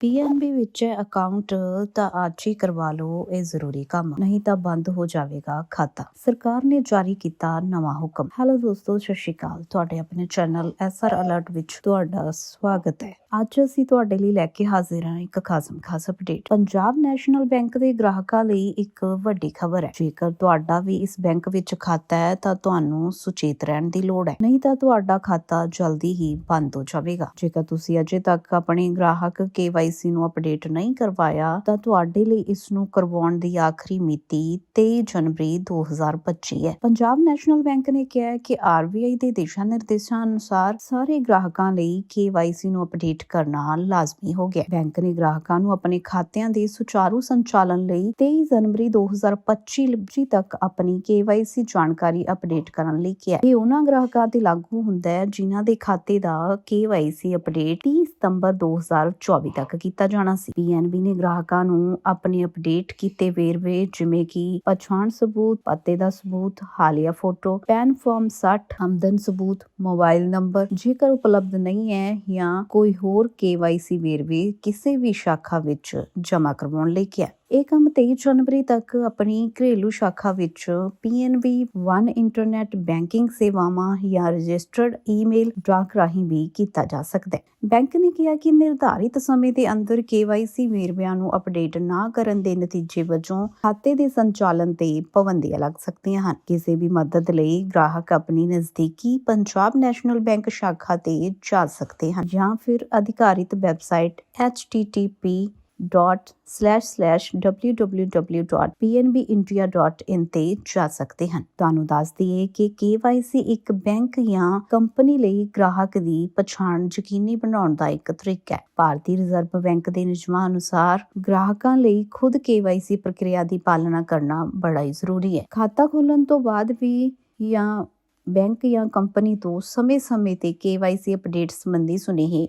PNB ਵਿੱਚ ਹੈ account ਤਾਂ ਅੱਜ ਹੀ ਕਰਵਾ ਲਓ, ਇਹ ਜ਼ਰੂਰੀ ਕੰਮ ਨਹੀਂ ਤਾਂ ਬੰਦ ਹੋ ਜਾਵੇਗਾ ਖਾਤਾ। ਸਰਕਾਰ ਨੇ ਜਾਰੀ ਕੀਤਾ ਨਵਾਂ ਹੁਕਮ। ਹੈਲੋ ਦੋਸਤੋ, ਸਤਿ ਸ਼੍ਰੀ ਅਕਾਲ। ਤੁਹਾਡੇ ਆਪਣੇ ਚੈਨਲ ਐਸਆਰ ਅਲਰਟ ਵਿੱਚ ਤੁਹਾਡਾ ਸਵਾਗਤ ਹੈ। ਅੱਜ ਅਸੀਂ ਤੁਹਾਡੇ ਲਈ ਲੈ ਕੇ ਹਾਜ਼ਰ ਹਾਂ ਇੱਕ ਖਾਸਮ ਖਾਸ ਅਪਡੇਟ ਪੰਜਾਬ ਨੈਸ਼ਨਲ ਬੈਂਕ ਦੇ ਗ੍ਰਾਹਕਾਂ ਲਈ ਇੱਕ ਵੱਡੀ ਖਬਰ ਹੈ। ਜੇਕਰ ਤੁਹਾਡਾ ਵੀ ਇਸ ਬੈਂਕ ਵਿੱਚ ਖਾਤਾ ਹੈ, ਤਾਂ ਤੁਹਾਨੂੰ ਸੁਚੇਤ ਰਹਿਣ ਦੀ ਲੋੜ ਹੈ। ਨਹੀਂ ਤਾਂ ਤੁਹਾਡਾ ਖਾਤਾ ਜਲਦੀ ਹੀ ਬੰਦ ਹੋ ਜਾਵੇਗਾ। ਜੇਕਰ ਤੁਸੀਂ ਅਜੇ ਤੱਕ ਆਪਣੇ ਗ੍ਰਾਹਕ KYC ਨੂੰ ਅਪਡੇਟ ਨਹੀਂ ਕਰਵਾਇਆ, ਤਾਂ ਤੁਹਾਡੇ ਲਈ ਇਸ ਨੂੰ ਕਰਵਾਉਣ ਦੀ ਆਖਰੀ ਮਿਤੀ 23 ਜਨਵਰੀ 2025 ਹੈ। ਪੰਜਾਬ ਨੈਸ਼ਨਲ ਬੈਂਕ ਨੇ ਕਿਹਾ ਹੈ ਕਿ RBI ਦੇ ਦਿਸ਼ਾ ਨਿਰਦੇਸ਼ਾਂ ਅਨੁਸਾਰ ਸਾਰੇ ਗ੍ਰਾਹਕਾਂ ਲਈ KYC ਨੂੰ ਅਪਡੇਟ ਕਰਨਾ ਲਾਜ਼ਮੀ ਹੋ ਗਿਆ। ਬੈਂਕ ਨੇ ਗ੍ਰਾਹਕਾਂ ਨੂੰ ਆਪਣੇ ਖਾਤਿਆਂ ਦੇ ਸੁਚਾਰੂ ਸੰਚਾਲਨ ਲਈ 23 ਜਨਵਰੀ 2025 ਤੱਕ ਆਪਣੀ KYC ਜਾਣਕਾਰੀ ਅਪਡੇਟ ਕਰਨ ਲਈ ਕਿਹਾ ਇਹ ਉਹਨਾਂ ਗ੍ਰਾਹਕਾਂ ਤੇ ਲਾਗੂ ਹੁੰਦਾ ਹੈ ਜਿਨ੍ਹਾਂ ਦੇ ਖਾਤੇ ਦਾ KYC ਅਪਡੇਟ 30 ਸਤੰਬਰ 2024 ਤੱਕ ਕੀਤਾ ਜਾਣਾ ਸੀ। PNB ਨੇ ਗ੍ਰਾਹਕਾਂ ਨੂੰ ਆਪਣੇ ਅਪਡੇਟ ਕੀਤੇ ਵੇਰਵੇ, ਜਿਵੇਂ ਕਿ ਪਛਾਣ ਸਬੂਤ, ਪਤੇ ਦਾ ਸਬੂਤ, ਹਾਲੀਆ ਫੋਟੋ, ਪੈਨ ਫਾਰਮ 60 ਆਮਦਨ ਸਬੂਤ, ਮੋਬਾਈਲ ਨੰਬਰ। ਜੇਕਰ ਉਪਲਬਧ ਨਹੀਂ ਹੈ ਜਾਂ ਕੋਈ ਹੋਰ KYC ਵੇਰਵੇ ਕਿਸੇ ਵੀ ਸ਼ਾਖਾ ਵਿੱਚ ਜਮ੍ਹਾਂ ਕਰਵਾਉਣ ਲਈ ਕਿਹਾ ਇਹ ਕੰਮ 23 ਜਨਵਰੀ ਤੱਕ ਆਪਣੀ ਘਰੇਲੂ ਸ਼ਾਖਾ ਵਿੱਚ PNB ਵਨ ਇੰਟਰਨੈਟ ਬੈਂਕਿੰਗ ਸੇਵਾਵਾਂ ਜਾਂ ਰਜਿਸਟਰਡ ਈਮੇਲ ਡਾਕ ਰਾਹੀਂ ਵੀ ਕੀਤਾ ਜਾ ਸਕਦਾ ਹੈ। ਬੈਂਕ ਨੇ ਕਿਹਾ ਕਿ ਨਿਰਧਾਰਿਤ ਸਮੇਂ ਦੇ ਅੰਦਰ KYC ਵੇਰਵਿਆਂ ਨੂੰ ਅਪਡੇਟ ਨਾ ਕਰਨ ਦੇ ਨਤੀਜੇ ਵਜੋਂ ਖਾਤੇ ਦੇ ਸੰਚਾਲਨ ਤੇ ਪਾਬੰਦੀਆਂ ਲੱਗ ਸਕਦੀਆਂ ਹਨ। ਕਿਸੇ ਵੀ ਮਦਦ ਲਈ ਗ੍ਰਾਹਕ ਆਪਣੀ ਨਜ਼ਦੀਕੀ ਪੰਜਾਬ ਨੈਸ਼ਨਲ ਬੈਂਕ ਸ਼ਾਖਾ ਤੇ ਜਾ ਸਕਦੇ ਹਨ ਜਾਂ ਫਿਰ ਅਧਿਕਾਰਿਤ ਵੈਬਸਾਈਟ http ਡਾਟ www.pnbindia.in ਤੇ ਜਾ ਸਕਦੇ ਹਨ। ਤੁਹਾਨੂੰ ਦੱਸ ਦਈਏ ਕਿ KYC ਇੱਕ ਬੈਂਕ ਜਾਂ ਕੰਪਨੀ ਲਈ ਗ੍ਰਾਹਕ ਦੀ ਪਛਾਣ ਯਕੀਨੀ ਬਣਾਉਣ ਦਾ ਇੱਕ ਤਰੀਕਾ ਹੈ। ਭਾਰਤੀ ਰਿਜ਼ਰਵ ਬੈਂਕ ਦੇ ਨਿਯਮਾਂ ਅਨੁਸਾਰ ਗ੍ਰਾਹਕਾਂ ਲਈ ਖੁਦ KYC ਪ੍ਰਕਿਰਿਆ ਦੀ ਪਾਲਣਾ ਕਰਨਾ ਬੜਾ ਹੀ ਜ਼ਰੂਰੀ ਹੈ। ਖਾਤਾ ਖੋਲਣ ਤੋਂ ਬਾਅਦ ਵੀ ਜਾਂ ਬੈਂਕ ਜਾਂ ਕੰਪਨੀ ਤੋਂ ਸਮੇਂ-ਸਮੇਂ ਤੇ KYC ਅਪਡੇਟ ਸੰਬੰਧੀ ਸੁਨੇਹੇ